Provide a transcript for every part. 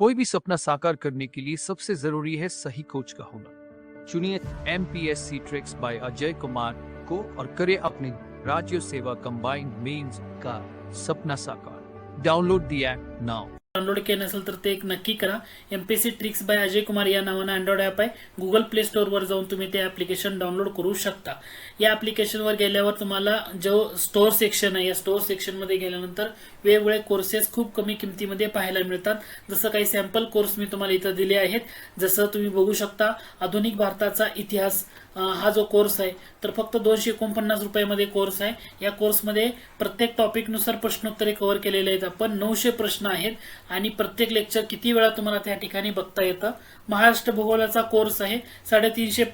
कोई भी सपना साकार करने के लिए सबसे ज़रूरी है सही कोच का होना। चुनिए M P S C tricks by Ajay Kumar को और करे अपने राज्य सेवा कम्बाइंड मेंस का सपना साकार। Download the app now download केलं नसेल तर ते एक नक्की करा. M P C tricks by Ajay Kumar या नावानं अँड्रॉइड ॲप आहे. गुगल प्ले स्टोअरवर जाऊन तुम्ही ते ॲप्लिकेशन डाउनलोड करू शकता. या ॲप्लिकेशनवर गेल्यावर तुम्हाला जो स्टोअर सेक्शन आहे या स्टोअर सेक्शनमध्ये गेल्यानंतर वेगवेगळे कोर्सेस खूप कमी किमतीमध्ये पाहायला मिळतात. जसं काही सॅम्पल कोर्स मी तुम्हाला इथं दिले आहेत. जसं तुम्ही बघू शकता आधुनिक भारताचा इतिहास हा जो कोर्स आहे तर फक्त दोनशे एकोणपन्नास रुपयामध्ये कोर्स आहे. या कोर्समध्ये प्रत्येक टॉपिकनुसार प्रश्नोत्तरे कव्हर केलेले आहेत. आपण नऊशे प्रश्न आहेत. आणि प्रत्येक लेक्चर किती वेळा तुम्हाला त्या ठिकाणी बघता येतं? महाराष्ट्र भूगोलाचा कोर्स आहे. साडेतीनशे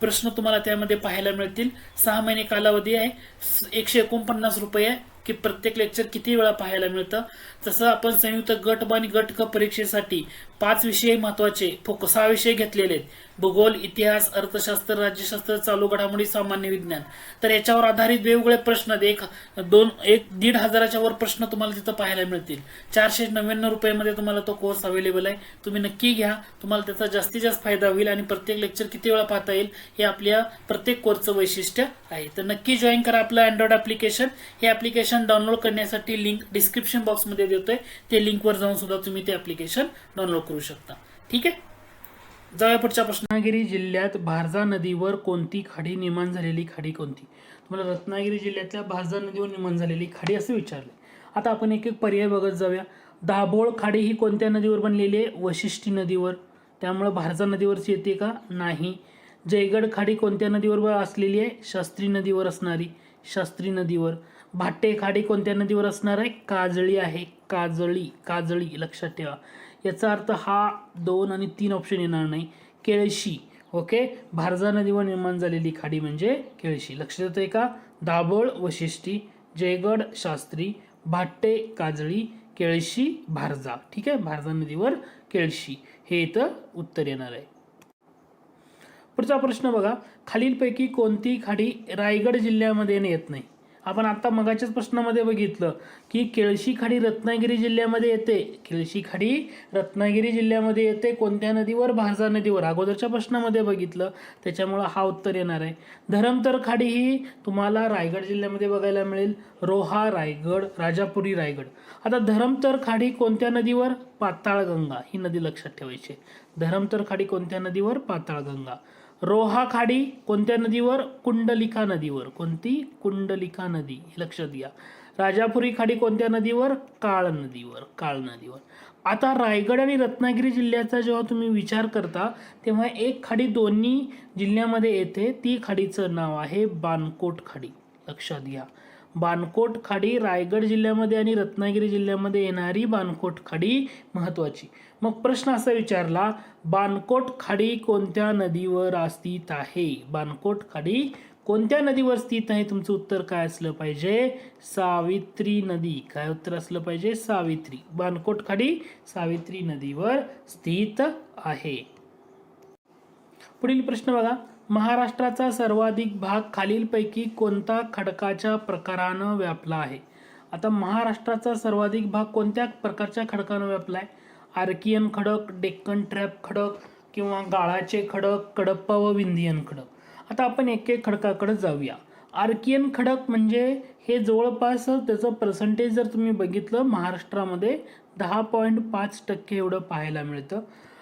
प्रश्न तुम्हाला त्यामध्ये पाहायला मिळतील. सहा महिने कालावधी आहे. एकशे एकोणपन्नास रुपये आहे की प्रत्येक लेक्चर किती वेळा पाहायला मिळतं? तसं आपण संयुक्त गट ब आणि गट क परीक्षेसाठी पाच विषय महत्त्वाचे फोक सहा विषय घेतलेले आहेत. भूगोल इतिहास अर्थशास्त्र राज्यशास्त्र चालू घडामोडी सामान्य विज्ञान. तर याच्यावर आधारित वेगवेगळे प्रश्न एक दोन एक दीड हजाराच्या वर प्रश्न तुम्हाला तिथं पाहायला मिळतील. चारशे नव्याण्णव रुपयामध्ये तुम्हाला तो कोर्स अवेलेबल आहे. तुम्ही नक्की घ्या. तुम्हाला त्याचा जास्तीत जास्त फायदा होईल आणि प्रत्येक लेक्चर किती वेळा पाहता येईल हे आपल्या प्रत्येक कोर्सचं वैशिष्ट्य आहे. तर नक्की जॉईन करा आपलं अँड्रॉइड ॲप्लिकेशन हे ॲप्लिकेशन डाउनलोड करण्यासाठी लिंक डिस्क्रिप्शन बॉक्समध्ये देतोय. ते लिंकवर जाऊन सुद्धा तुम्ही ते ॲप्लिकेशन डाउनलोड करू शकता. ठीक आहे? जाऊया पुढच्या प्रश्न रत्नागिरी जिल्ह्यात भारजा नदीवर कोणती खाडी निर्माण झालेली? खाडी कोणती? तुम्हाला रत्नागिरी जिल्ह्यातल्या भारजा नदीवर निर्माण झालेली खाडी असं विचारले आता आपण एक एक पर्याय बघत जाऊया. दाभोळ खाडी ही कोणत्या नदीवर बनलेली आहे? वशिष्ठी नदीवर. त्यामुळं भारजा नदीवरची येते का? नाही. जयगड खाडी कोणत्या नदीवर असलेली आहे? शास्त्री नदीवर असणारी. शास्त्री नदीवर. भाटे खाडी कोणत्या नदीवर असणार आहे? काजळी आहे. काजळी. काजळी. लक्षात ठेवा. याचा अर्थ हा दोन आणि तीन ऑप्शन येणार नाही. केळशी ओके भारजा नदीवर निर्माण झालेली खाडी म्हणजे केळशी. लक्षात आहे का? दाभोळ वशिष्ठी जयगड शास्त्री भाट्टे काजळी केळशी भारजा ठीक आहे? भारजा नदीवर केळशी. हे इथं उत्तर येणार आहे. पुढचा प्रश्न बघा. खालीलपैकी कोणती खाडी रायगड जिल्ह्यामध्ये येत नाही. आपण आता मगाच्याच प्रश्नामध्ये बघितलं की केळशी खाडी रत्नागिरी जिल्ह्यामध्ये येते. केळशी खाडी रत्नागिरी जिल्ह्यामध्ये येते. कोणत्या नदीवर? भारजा नदीवर. अगोदरच्या प्रश्नामध्ये बघितलं. त्याच्यामुळं हा उत्तर येणार आहे. धरमतर खाडी ही तुम्हाला रायगड जिल्ह्यामध्ये बघायला मिळेल. रोहा रायगड राजापुरी रायगड. आता धरमतर खाडी कोणत्या नदीवर? पाताळगंगा. ही नदी लक्षात ठेवायची आहे. धरमतर खाडी कोणत्या नदीवर? पाताळगंगा. रोहा खाडी कोणत्या नदीवर? कुंडलिका नदीवर. कोणती? कुंडलिका नदी. लक्षात घ्या. राजापुरी खाडी कोणत्या नदीवर? काळ नदीवर. काळ नदीवर. आता रायगड आणि रत्नागिरी जिल्ह्याचा जेव्हा तुम्ही विचार करता तेव्हा एक खाडी दोन्ही जिल्ह्यामध्ये येते. ती खाडीचं नाव आहे बानकोट खाडी लक्षात घ्या. बानकोट खाडी रायगड जिल्ह्यामध्ये आणि रत्नागिरी जिल्ह्यामध्ये येणारी बानकोट खाडी महत्त्वाची मग प्रश्न असा विचारला बानकोट खाडी कोणत्या नदीवर स्थित आहे? बानकोट खाडी कोणत्या नदीवर स्थित आहे? तुमचं उत्तर काय असलं पाहिजे? सावित्री नदी. काय उत्तर असलं पाहिजे? सावित्री. बानकोट खाडी सावित्री नदीवर स्थित आहे. पुढील प्रश्न बघा. महाराष्ट्राचा सर्वाधिक भाग खालीलपैकी कोणता खडकाच्या प्रकारानं व्यापला आहे? आता महाराष्ट्राचा सर्वाधिक भाग कोणत्या प्रकारच्या खडकानं व्यापला आहे आर्कियन खडक डेक्कन ट्रॅप खडक किंवा गाळाचे खडक कडप्पा व विंधियन खडक. आता आपण एक एक खडकाकडे जाऊया. आर्कियन खडक म्हणजे हे जवळपास त्याचं पर्सेंटेज जर तुम्ही बघितलं महाराष्ट्रामध्ये दहा पॉईंट पाच टक्के एवढं पाहायला मिळतं.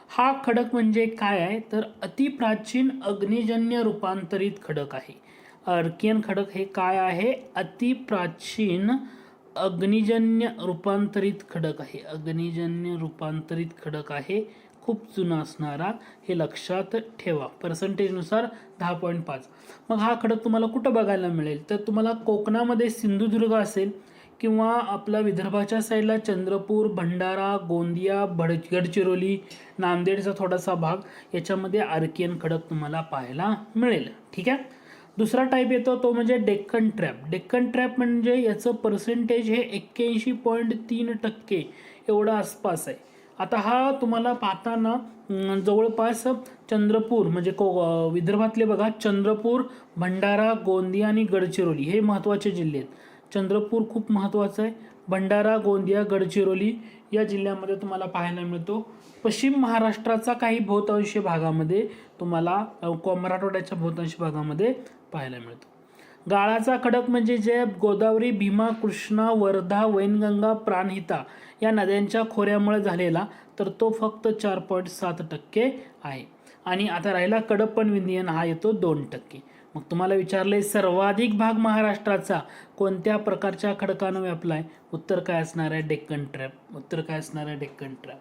हा खडक म्हणजे काय आहे? तर अतिप्राचीन अग्निजन्य रूपांतरित खडक आहे. आर्कियन खडक हे काय आहे? अतिप्राचीन अग्निजन्य रूपांतरित खडक आहे. अग्निजन्य रूपांतरित खडक आहे. खूप जुना असणारा. हे लक्षात ठेवा. पर्सेंटेजनुसार दहा पॉईंट पाच. मग हा खडक तुम्हाला कुठं बघायला मिळेल? तर तुम्हाला कोकणामध्ये सिंधुदुर्ग असेल किंवा आपला विदर्भाच्या साईडला चंद्रपूर भंडारा गोंदिया भड गडचिरोली नांदेडचा थोडासा भाग याच्यामध्ये आर्कियन खडक तुम्हाला पाहायला मिळेल. ठीक आहे? दुसरा टाईप येतो तो म्हणजे डेक्कन ट्रॅप. डेक्कन ट्रॅप म्हणजे याचं पर्सेंटेज हे एक्क्याऐंशी पॉईंट तीन टक्के एवढं आसपास आहे. आता हा तुम्हाला पाहताना जवळपास चंद्रपूर म्हणजे को विदर्भातले बघा चंद्रपूर भंडारा गोंदिया आणि गडचिरोली हे महत्त्वाचे जिल्हे आहेत. चंद्रपूर खूप महत्त्वाचं आहे. भंडारा गोंदिया गडचिरोली या जिल्ह्यामध्ये तुम्हाला पाहायला मिळतो. पश्चिम महाराष्ट्राचा काही बहुतांशी भागामध्ये तुम्हाला मराठवाड्याच्या बहुतांशी भागामध्ये पाहायला मिळतो. गाळाचा खडक म्हणजे जे गोदावरी भीमा कृष्णा वर्धा वैनगंगा प्राणहिता या नद्यांच्या खोऱ्यामुळे झालेला तर तो फक्त चार पॉईंट सात टक्के आहे. आणि आता राहिला कडप्पन विंध्यन हा येतो दोन टक्के. मग तुम्हाला विचारले सर्वाधिक भाग महाराष्ट्राचा कोणत्या प्रकारच्या खडकानं व्यापला आहे उत्तर काय असणार आहे? डेक्कन ट्रॅप. उत्तर काय असणार आहे? डेक्कन ट्रॅप.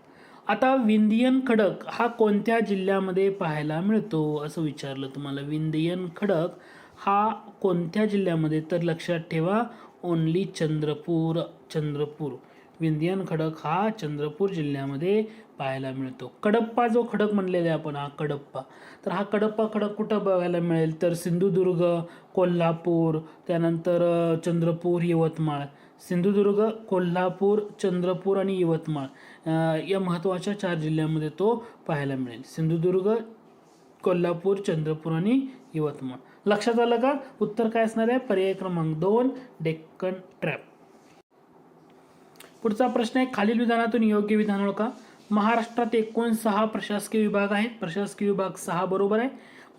आता विंध्यन खडक हा कोणत्या जिल्ह्यामध्ये पाहायला मिळतो असं विचारलं तुम्हाला? विंध्यन खडक हा कोणत्या जिल्ह्यामध्ये? तर लक्षात ठेवा ओनली चंद्रपूर चंद्रपूर. विंध्यन खडक हा चंद्रपूर जिल्ह्यामध्ये पाहायला मिळतो. कडप्पा जो खडक म्हणलेला आहे आपण हा कडप्पा. तर हा कडप्पा खडक कुठं बघायला मिळेल? तर सिंधुदुर्ग कोल्हापूर त्यानंतर चंद्रपूर यवतमाळ. सिंधुदुर्ग कोल्हापूर चंद्रपूर आणि यवतमाळ या महत्त्वाच्या चार जिल्ह्यांमध्ये तो पाहायला मिळेल. सिंधुदुर्ग कोल्हापूर चंद्रपूर आणि यवतमाळ. लक्षात आलं का? उत्तर काय असणार आहे? पर्याय क्रमांक दोन डेक्कन ट्रॅप. पुढचा प्रश्न आहे खालील विधानातून योग्य विधान ओळखा. महाराष्ट्रात एकूण सहा प्रशासकीय विभाग आहेत. प्रशासकीय विभाग सहा बरोबर आहे.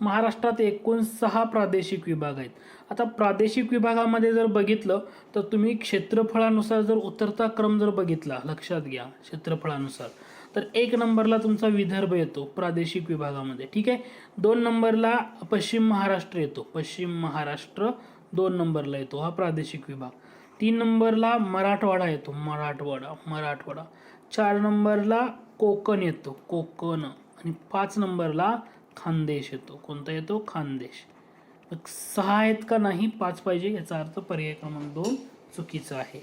महाराष्ट्रात एकूण सहा प्रादेशिक विभाग आहेत. आता प्रादेशिक विभागामध्ये जर बघितलं तर तुम्ही क्षेत्रफळानुसार जर उतरता क्रम जर बघितला लक्षात घ्या क्षेत्रफळानुसार. तर एक नंबरला तुमचा विदर्भ येतो प्रादेशिक विभागामध्ये ठीक आहे? दोन नंबरला पश्चिम महाराष्ट्र येतो. पश्चिम महाराष्ट्र दोन नंबरला येतो हा प्रादेशिक विभाग. तीन नंबरला मराठवाडा येतो मराठवाडा मराठवाडा. चार नंबरला कोकण येतो कोकण. आणि पाच नंबरला खानदेश येतो. कोणता येतो? खानदेश. मग सहा आहेत का नाही? पाच पाहिजे याचा अर्थ पर्याय क्रमांक दोन चुकीचा आहे.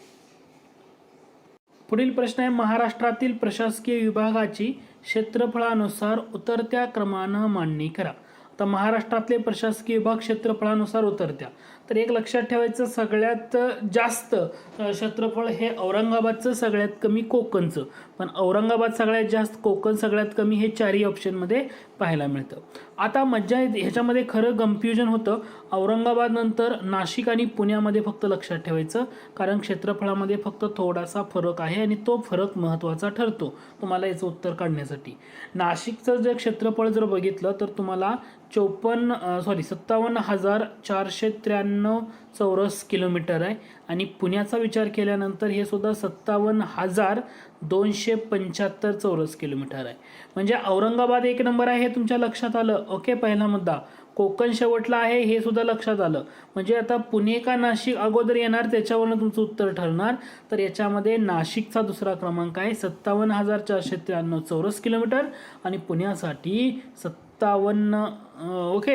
पुढील प्रश्न आहे महाराष्ट्रातील प्रशासकीय विभागाची क्षेत्रफळानुसार उतरत्या क्रमानं मांडणी करा. तर महाराष्ट्रातले प्रशासकीय विभाग क्षेत्रफळानुसार उतरत्या. तर एक लक्षात ठेवायचं सगळ्यात जास्त क्षेत्रफळ हे औरंगाबादचं सगळ्यात कमी कोकणचं. पण औरंगाबाद सगळ्यात जास्त कोकण सगळ्यात कमी हे चारही ऑप्शनमध्ये पाहायला मिळतं. आता मज्जा येते ह्याच्यामध्ये खरं कन्फ्युजन होतं. औरंगाबादनंतर नाशिक आणि पुण्यामध्ये फक्त लक्षात ठेवायचं. कारण क्षेत्रफळामध्ये फक्त थोडासा फरक आहे आणि तो फरक महत्त्वाचा ठरतो. तुम्हाला याचं उत्तर काढण्यासाठी. नाशिकचं जर क्षेत्रफळ जर बघितलं तर तुम्हाला चौपन्न सॉरी सत्तावन्न हजार चारशे त्र्याण्णव चौरस किलोमीटर आहे. आणि पुण्याचा विचार केल्यानंतर हे सुद्धा सत्तावन्न हजार दोनशे पंच्याहत्तर चौरस किलोमीटर आहे. म्हणजे औरंगाबाद एक नंबर आहे हे तुमच्या लक्षात आलं? ओके पहिला मुद्दा. कोकण शेवटला आहे हे सुद्धा लक्षात आलं. म्हणजे आता पुणे का नाशिक अगोदर येणार? त्याच्यावरनं तुमचं उत्तर ठरणार. तर याच्यामध्ये नाशिकचा दुसरा क्रमांक आहे. सत्तावन्न हजार चारशे त्र्याण्णव चौरस किलोमीटर. आणि पुण्यासाठी सत् सत्तावन्न ओके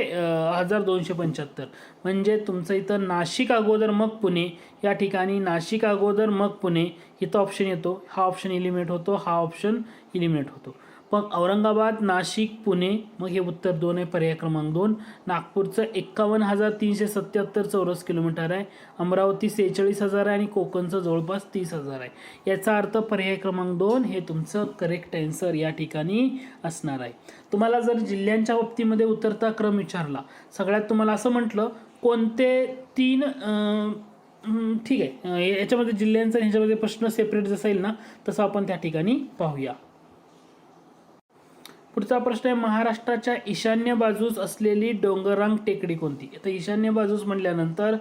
हजार दोनशे पंच्याहत्तर. म्हणजे तुमचं इथं नाशिक अगोदर मग पुणे या ठिकाणी नाशिक अगोदर मग पुणे इथं ऑप्शन येतो. हा ऑप्शन इलिमिनेट होतो हा ऑप्शन इलिमिनेट होतो. मग औरंगाबाद नाशिक पुणे मग हे उत्तर दोन आहे पर्याय क्रमांक दोन. नागपूरचं एक्कावन्न हजार तीनशे सत्याहत्तर चौरस किलोमीटर आहे. अमरावती सेहेचाळीस हजार आहे आणि कोकणचं जवळपास तीस हजार आहे. याचा अर्थ पर्याय क्रमांक दोन हे तुमचं करेक्ट ॲन्सर या ठिकाणी असणार आहे. तुम्हाला जर जिल्ह्यांच्या बाबतीमध्ये उतरता क्रम विचारला सगळ्यात तुम्हाला असं म्हटलं कोणते तीन ठीक आहे. याच्यामध्ये जिल्ह्यांचा ह्याच्यामध्ये प्रश्न सेपरेट जसा येईल ना तसं आपण त्या ठिकाणी पाहूया. पुढचा प्रश्न आहे महाराष्ट्राच्या ईशान्य बाजूस असलेली डोंगरांग टेकडी कोणती? तर ईशान्य बाजूस म्हटल्यानंतर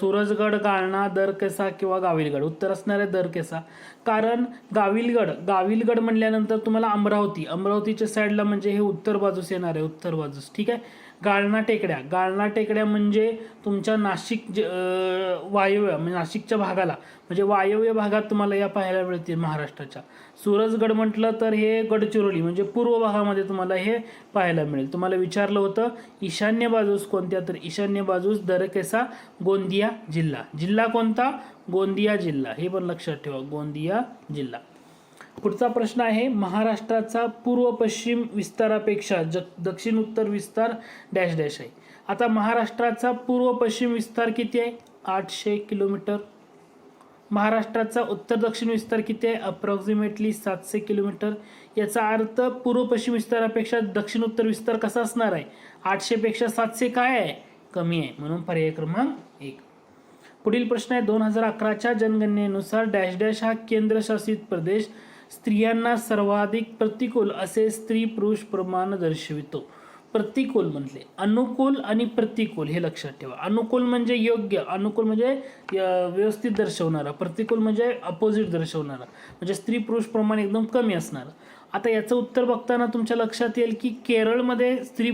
सूरजगड गाळणा दरकेसा किंवा गाविलगड. उत्तर असणार आहे दरकेसा. कारण गाविलगड गाविलगड म्हणल्यानंतर तुम्हाला अमरावती. अमरावतीच्या साईडला म्हणजे हे उत्तर बाजूस येणार आहे उत्तर बाजूस. ठीक आहे? गाळणा टेकड्या. गाळणा टेकड्या म्हणजे तुमच्या नाशिक ज- वायव्य म्हणजे नाशिकच्या भागाला. म्हणजे वायव्य भागात तुम्हाला या पाहायला मिळतील महाराष्ट्राच्या. सुरजगड म्हटलं तर हे गडचिरोली म्हणजे पूर्व भागामध्ये तुम्हाला हे पाहायला मिळेल. तुम्हाला विचारलं होतं ईशान्य बाजूस कोणत्या? तर ईशान्य बाजूस दरकेसा गोंदिया जिल्हा. जिल्हा कोणता? गोंदिया जिल्हा. हे पण लक्षात ठेवा गोंदिया जिल्हा. पुढचा प्रश्न आहे महाराष्ट्राचा पूर्व पश्चिम विस्तारापेक्षा जग दक्षिण उत्तर विस्तार डॅश डॅश आहे. आता महाराष्ट्राचा पूर्व पश्चिम विस्तार किती आहे? आठशे किलोमीटर. महाराष्ट्राचा उत्तर दक्षिण विस्तार किती आहे? अप्रॉक्सिमेटली सातशे किलोमीटर. याचा अर्थ पूर्व पश्चिम विस्तारापेक्षा दक्षिण उत्तर विस्तार कसा असणार आहे? आठशेपेक्षा सातशे काय आहे? कमी आहे. म्हणून पर्याय क्रमांक एक. पुढील प्रश्न आहे दोन हजार अकराच्या जनगणनेनुसार डॅश डॅश हा केंद्रशासित प्रदेश स्त्रियांना सर्वाधिक प्रतिकूल असे स्त्री पुरुष प्रमाण दर्शवितो. प्रतिकूल म्हटले. अनुकूल आणि प्रतिकूल हे लक्षात ठेवा. अनुकूल म्हणजे योग्य अनुकूल म्हणजे व्यवस्थित दर्शवणारा. प्रतिकूल म्हणजे अपोजिट दर्शवणारा. म्हणजे स्त्री पुरुष प्रमाण एकदम कमी असणारा. आता याचं उत्तर बघताना तुमच्या लक्षात येईल की केरळमध्ये स्त्री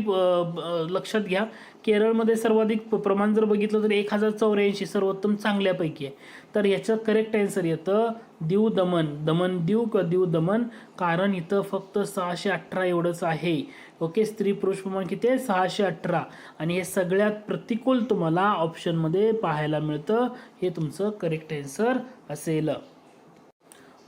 लक्षात घ्या. केरळमध्ये सर्वाधिक प्रमाण जर बघितलं तर एक हजार चौऱ्याऐंशी सर्वोत्तम चांगल्यापैकी आहे. तर याचं करेक्ट आन्सर येतं दीव दमन. दमन दीव किंवा दीव दमन. कारण इथं फक्त सहाशे अठरा एवढंच आहे. ओके स्त्री पुरुष प्रमाण किती आहे? सहाशे अठरा. आणि हे सगळ्यात प्रतिकूल तुम्हाला ऑप्शनमध्ये पाहायला मिळतं. हे तुमचं करेक्ट आन्सर असेल.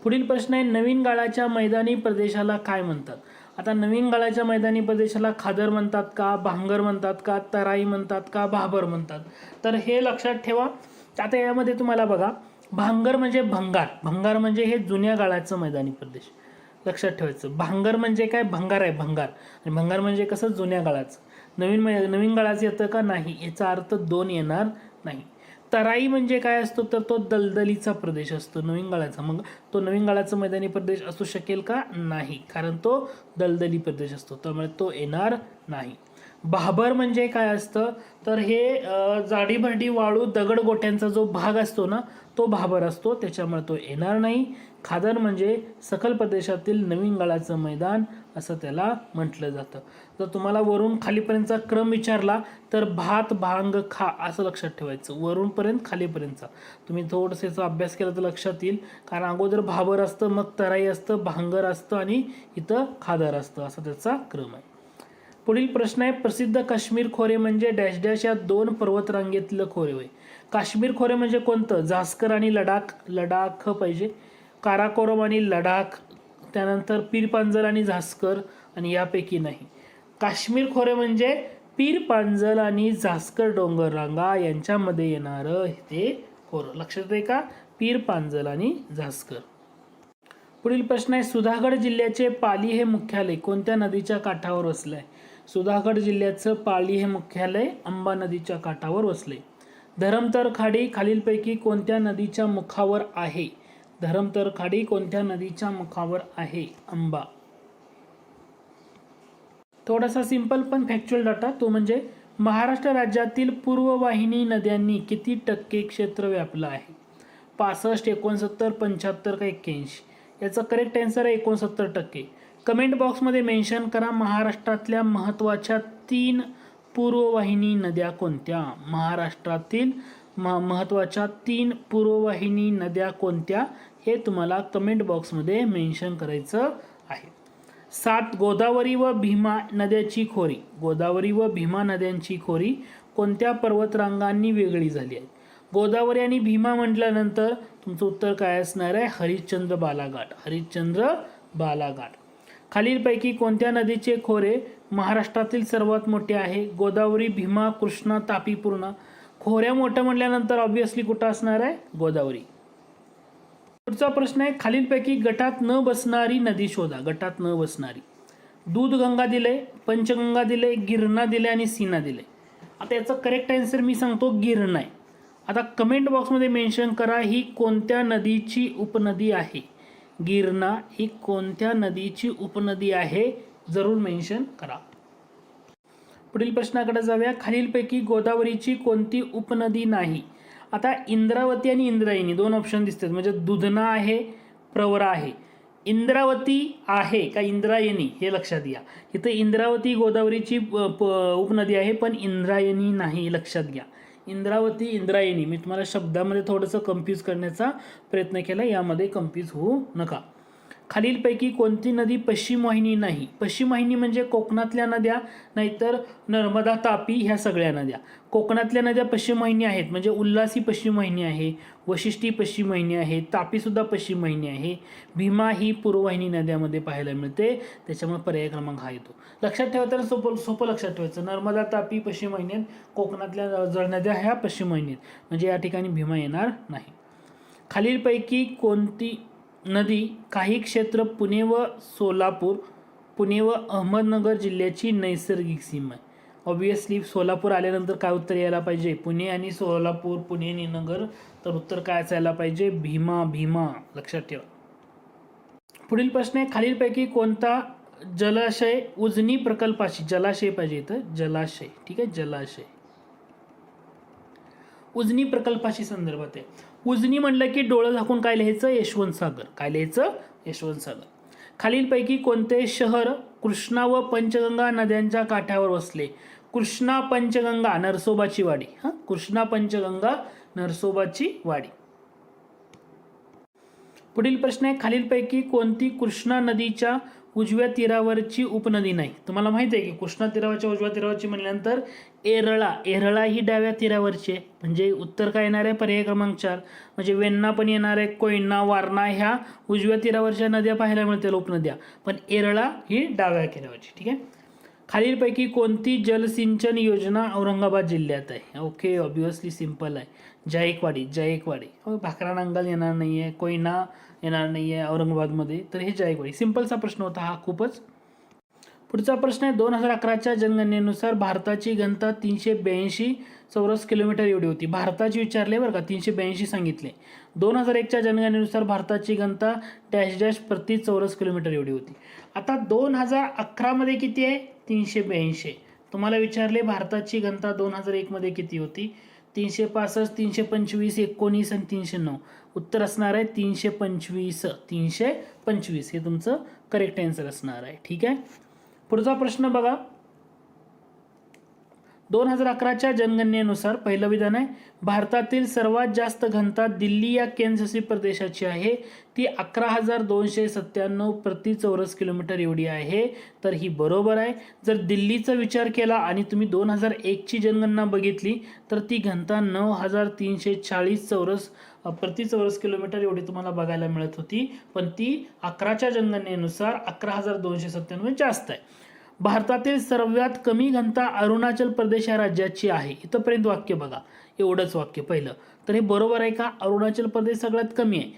पुढील प्रश्न आहे नवीन गाळाच्या मैदानी प्रदेशाला काय म्हणतात? आता नवीन गाळाच्या मैदानी प्रदेशाला खादर म्हणतात का भांगर म्हणतात का तराई म्हणतात का भाबर म्हणतात? तर हे लक्षात ठेवा. आता यामध्ये तुम्हाला बघा भांगर म्हणजे भंगार. भंगार म्हणजे हे जुन्या गाळाचं मैदानी प्रदेश. लक्षात ठेवायचं. भांगर म्हणजे काय? भंगार आहे भंगार. आणि भंगार म्हणजे कसं? जुन्या गाळाचं. नवीन मै नवीन गाळाचं येतं का? नाही. याचा अर्थ दोन येणार नाही. तराई म्हणजे काय असतो? तर तो दलदलीचा प्रदेश असतो नवीन गाळाचा मग तो नविंगाळाचा मैदानी प्रदेश असू शकेल का? नाही. कारण तो दलदली प्रदेश असतो. त्यामुळे तो येणार नाही. भाबर म्हणजे काय असतं? तर हे जाडीभरडी वाळू दगडगोट्यांचा जो भाग असतो ना तो भाबर असतो. त्याच्यामुळे तो येणार नाही. खादर म्हणजे सखल प्रदेशातील नवीन गाळाचं मैदान असं त्याला म्हटलं जातं. जर तुम्हाला वरून खालीपर्यंतचा क्रम विचारला तर भात भांग खा असं लक्षात ठेवायचं. वरूनपर्यंत खालीपर्यंतचा. तुम्ही थोडंसं याचा अभ्यास केला तर लक्षात येईल. कारण अगोदर भाबर असतं मग तराई असतं भांगर असतं आणि इथं खादर असतं. असा त्याचा क्रम आहे. पुढील प्रश्न आहे प्रसिद्ध काश्मीर खोरे म्हणजे डॅश डॅश या दोन पर्वतरांगेतलं खोरे होय. काश्मीर खोरे म्हणजे कोणतं? झास्कर आणि लडाख. लडाख पाहिजे. काराकोरम आणि लडाख. त्यानंतर पीर पांजल आणि झास्कर आणि यापैकी नाही. काश्मीर खोरे म्हणजे पीर पांजल आणि झास्कर डोंगर रांगा यांच्यामध्ये येणारं ते खोरं. लक्षात आहे का? पीर पांजल आणि झास्कर. पुढील प्रश्न आहे सुधागड जिल्ह्याचे पाली हे मुख्यालय कोणत्या नदीच्या काठावर वसलं आहे सुधागड जिल्ह्याचं पाली हे मुख्यालय अंबा नदीच्या काठावर वसले धरमतर खाडी खालीलपैकी कोणत्या नदीच्या मुखावर आहे? धरमतर खाडी कोणत्या नदीच्या मुखावर आहे? अंबा थोडासा सिंपल पण फॅक्च्युअल डाटा तो म्हणजे महाराष्ट्र राज्यातील पूर्ववाहिनी नद्यांनी किती टक्के क्षेत्र व्यापलं आहे? पासष्ट एकोणसत्तर पंच्याहत्तर का एक्क्याऐंशी? याचा करेक्ट आन्सर आहे एकोणसत्तर टक्के. कमेंट बॉक्समध्ये मेन्शन करा महाराष्ट्रातल्या महत्त्वाच्या तीन पूर्ववाहिनी नद्या कोणत्या? महाराष्ट्रातील म महत्त्वाच्या तीन पूर्ववाहिनी नद्या कोणत्या? हे तुम्हाला कमेंट बॉक्समध्ये मेन्शन करायचं आहे. सात गोदावरी व भीमा नद्याची खोरी. गोदावरी व भीमा नद्यांची खोरी कोणत्या पर्वतरांगांनी वेगळी झाली आहे? गोदावरी आणि भीमा म्हटल्यानंतर तुमचं उत्तर काय असणार आहे? हरिश्चंद्र बालाघाट. हरिश्चंद्र बालाघाट. खालीलपैकी कोणत्या नदीचे खोरे महाराष्ट्रातील सर्वात मोठे आहे? गोदावरी भीमा कृष्णा तापी पूर्णा खोऱ्या मोठ्या म्हटल्यानंतर ऑब्वियसली कुठं असणार आहे? गोदावरी. पुढचा प्रश्न आहे खालीलपैकी गटात न बसणारी नदी शोधा. गटात न बसणारी. दूधगंगा दिले पंचगंगा दिले गिरणा दिले आणि सीना दिले. आता याचं करेक्ट आन्सर मी सांगतो गिरणा आहे. आता कमेंट बॉक्समध्ये मेन्शन करा ही कोणत्या नदीची उपनदी आहे? गिरणा ही कोणत्या नदीची उपनदी आहे? जरूर मेन्शन करा. पुढील प्रश्नाकडे जाऊया. खालीलपैकी गोदावरीची कोणती उपनदी नाही? आता इंद्रावती आणि इंद्रायणी दोन ऑप्शन दिसतात. म्हणजे दुधना आहे प्रवरा आहे. इंद्रावती आहे का इंद्रायणी हे लक्षात घ्या. इथं इंद्रावती गोदावरीची प- प- उपनदी आहे पण इंद्रायणी नाही लक्षात घ्या. इंद्रावती इंद्रायणी. मी तुम्हाला शब्दामध्ये थोडंसं कन्फ्यूज करण्याचा प्रयत्न केला यामध्ये कन्फ्यूज होऊ नका. खालीलपैकी कोणती नदी पश्चिम वाहिनी नाही? पश्चिम वाहिनी म्हणजे कोकणातल्या नद्या नाहीतर नर्मदा तापी ह्या सगळ्या नद्या. कोकणातल्या नद्या पश्चिम वाहिनी आहेत म्हणजे उल्हासी पश्चिम वाहिनी आहे वशिष्ठी पश्चिम वाहिनी आहे तापीसुद्धा पश्चिम वाहिनी आहे. भीमा ही पूर्ववाहिनी नद्यामध्ये पाहायला मिळते त्याच्यामुळे पर्याय क्रमांक हा येतो. लक्षात ठेवा तर सोपं सोपं लक्षात ठेवायचं. नर्मदा तापी पश्चिम वाहिनीत कोकणातल्या जळ नद्या ह्या पश्चिम वाहिनीत म्हणजे या ठिकाणी भीमा येणार नाही. खालीलपैकी कोणती नदी काही क्षेत्र पुणे व सोलापूर पुणे व अहमदनगर जिल्ह्याची नैसर्गिक सीमा आहे. ऑब्वियसली सोलापूर आल्यानंतर काय उत्तर यायला पाहिजे? पुणे आणि सोलापूर पुणे आणि नगर तर उत्तर काय असायला पाहिजे? भीमा भीमा. लक्षात ठेवा. पुढील प्रश्न आहे खालीलपैकी कोणता जलाशय उजनी प्रकल्पाशी जलाशय पाहिजे इथं? जलाशय. ठीक आहे जलाशय. उजनी प्रकल्पाशी संदर्भात आहे. उजनी म्हणलं की डोळं झाकून काय लिहायचं? यशवंत सागर काय लिहायचं? यशवंत सागर खालीलपैकी कोणते शहर कृष्णा व पंचगंगा नद्यांच्या काठावर वसले? कृष्णा पंचगंगा नरसोबाची वाडी. हां कृष्णा पंचगंगा नरसोबाची वाडी. पुढील प्रश्न आहे खालीलपैकी कोणती कृष्णा नदीच्या उजव्या तीरावरची उपनदी नाही. तुम्हाला माहिती आहे की कृष्णा तीरावरच्या उजव्या तीरावरची म्हणल्यानंतर एरळा एरळा ही डाव्या तीरावरची आहे. म्हणजे उत्तर काय येणार आहे? पर्याय क्रमांक चार. म्हणजे वेण्णा पण येणार आहे कोयना वारणा ह्या उजव्या तीरावरच्या नद्या पाहायला मिळतील उपनद्या. पण एरळा ही डाव्या तीरावरची ठीक आहे? खालीलपैकी कोणती जलसिंचन योजना औरंगाबाद जिल्ह्यात आहे? ओके ऑब्वियसली सिंपल आहे. जायकवाडी जायकवाडी हो भाकरा नांगल येणार नाही आहे कोयना येणार नाही आहे औरंगाबादमध्ये. तर हे जायकवाडी सिम्पलचा प्रश्न होता हा खूपच. पुढचा प्रश्न आहे दोन हजार अकराच्या जनगणनेनुसार भारताची घनता तीनशे ब्याऐंशी चौरस किलोमीटर एवढी होती. भारताची विचारले बरं का तीनशे ब्याऐंशी सांगितले. दोन हजार एकच्या जनगणनेनुसार भारताची घनता डॅश डॅश प्रति चौरस किलोमीटर एवढी होती. आता दोन हजार अकरामध्ये किती आहे? तीनशे ब्याऐंशी. तुम्हाला विचारले भारताची घनता दोन हजार एकमध्ये किती होती? तीनशे पासष्ट तीनशे पंचवीस एकोणीस आणि तीनशे नऊ. उत्तर असणार आहे तीनशे पंचवीस तीनशे पंचवीस. हे तुमचं करेक्ट आन्सर असणार आहे. ठीक आहे? पुढचा प्रश्न बघा. दोन हजार अकराच्या जनगणनेनुसार पहिलं विधान आहे भारतातील सर्वात जास्त घनता दिल्ली या केंद्रशासित प्रदेशाची आहे. ती अकरा हजार दोनशे सत्त्याण्णव प्रति चौरस किलोमीटर एवढी आहे. तर ही बरोबर आहे. जर दिल्लीचा विचार केला आणि तुम्ही दोन हजार एकची जनगणना बघितली तर ती घनता नऊ हजार तीनशे चाळीस चौरस प्रति चौरस किलोमीटर एवढी तुम्हाला बघायला मिळत होती. पण ती अकराच्या जनगणनेनुसार अकरा हजार दोनशे सत्त्याण्णव जास्त आहे. भारतातील सर्वात कमी घनता अरुणाचल प्रदेश या राज्याची आहे. इथंपर्यंत वाक्य बघा. एवढंच वाक्य पहिलं. तर हे बरोबर आहे का? अरुणाचल प्रदेश सगळ्यात कमी आहे.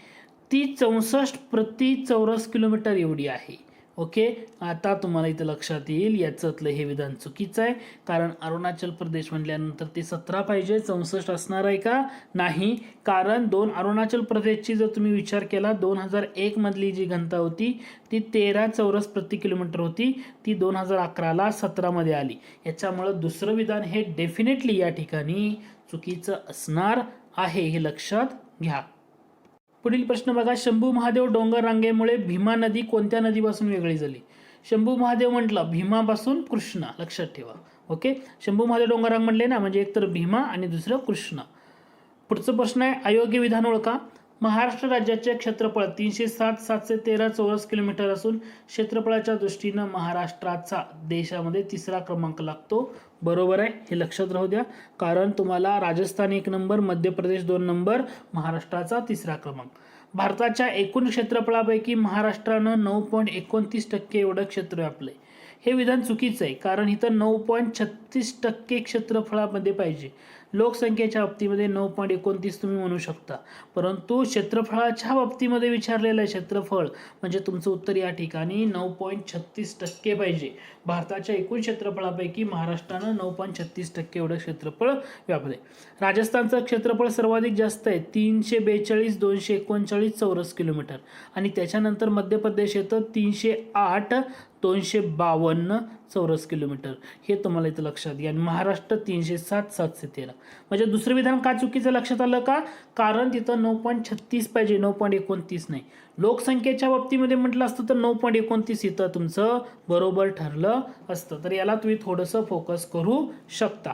ती चौसष्ट प्रति चौरस किलोमीटर एवढी आहे. ओके? आता तुम्हाला इथं लक्षात येईल याच्यातलं हे विधान चुकीचं आहे. कारण अरुणाचल प्रदेश म्हटल्यानंतर ते सतरा पाहिजे चौसष्ट असणार आहे का? नाही. कारण दोन अरुणाचल प्रदेशची जर तुम्ही विचार केला दोन हजार एकमधली जी घनता होती ती तेरा चौरस प्रति किलोमीटर होती. ती दोन हजार अकराला सतरामध्ये आली. याच्यामुळं दुसरं विधान हे डेफिनेटली या ठिकाणी चुकीचं असणार आहे हे लक्षात घ्या. पुढील प्रश्न बघा. शंभू महादेव डोंगर रांगेमुळे भीमा नदी कोणत्या नदीपासून वेगळी झाली? शंभू महादेव म्हटलं भीमापासून कृष्णा. लक्षात ठेवा. ओके? शंभू महादेव डोंगरांग म्हटले ना म्हणजे एकतर भीमा आणि दुसरं कृष्णा. पुढचं प्रश्न आहे अयोग्य विधान ओळखा. महाराष्ट्र राज्याचे क्षेत्रफळ तीनशे सात सातशे तेरा चौरस किलोमीटर असून क्षेत्रफळाच्या दृष्टीनं महाराष्ट्राचा देशामध्ये तिसरा क्रमांक लागतो. बरोबर आहे हे लक्षात राहू द्या. कारण तुम्हाला राजस्थान एक नंबर मध्य प्रदेश दोन नंबर महाराष्ट्राचा तिसरा क्रमांक. भारताच्या एकूण क्षेत्रफळापैकी महाराष्ट्रानं नऊ पॉईंट एकोणतीस टक्के एवढं क्षेत्र व्यापलंय. हे विधान चुकीचं आहे कारण इथं नऊ पॉईंट छत्तीस टक्के क्षेत्रफळामध्ये पाहिजे. लोकसंख्येच्या बाबतीमध्ये नऊ पॉईंट एकोणतीस तुम्ही म्हणू शकता. परंतु क्षेत्रफळाच्या बाबतीमध्ये विचारलेलं आहे क्षेत्रफळ म्हणजे तुमचं उत्तर या ठिकाणी नऊ पॉईंट छत्तीस टक्के पाहिजे. भारताच्या एकूण क्षेत्रफळापैकी महाराष्ट्रानं नऊ पॉईंट छत्तीस टक्के एवढं क्षेत्रफळ व्यापले राजस्थानचं क्षेत्रफळ सर्वाधिक जास्त आहे तीनशे बेचाळीस दोनशे एकोणचाळीस चौरस किलोमीटर. आणि त्याच्यानंतर मध्य प्रदेश येतं तीनशे आठ दोनशे बावन्न चौरस किलोमीटर. हे तुम्हाला इथं लक्षात घ्या. आणि महाराष्ट्र तीनशे सात सातशे तेरा. म्हणजे दुसरं विधान का चुकीचं लक्षात आलं का? कारण तिथं नऊ पॉईंट छत्तीस पाहिजे नऊ पॉईंट एकोणतीस नाही. लोकसंख्येच्या बाबतीमध्ये म्हटलं असतं तर नऊ पॉईंट एकोणतीस इथं तुमचं बरोबर ठरलं असतं. तर याला तुम्ही थोडंसं फोकस करू शकता.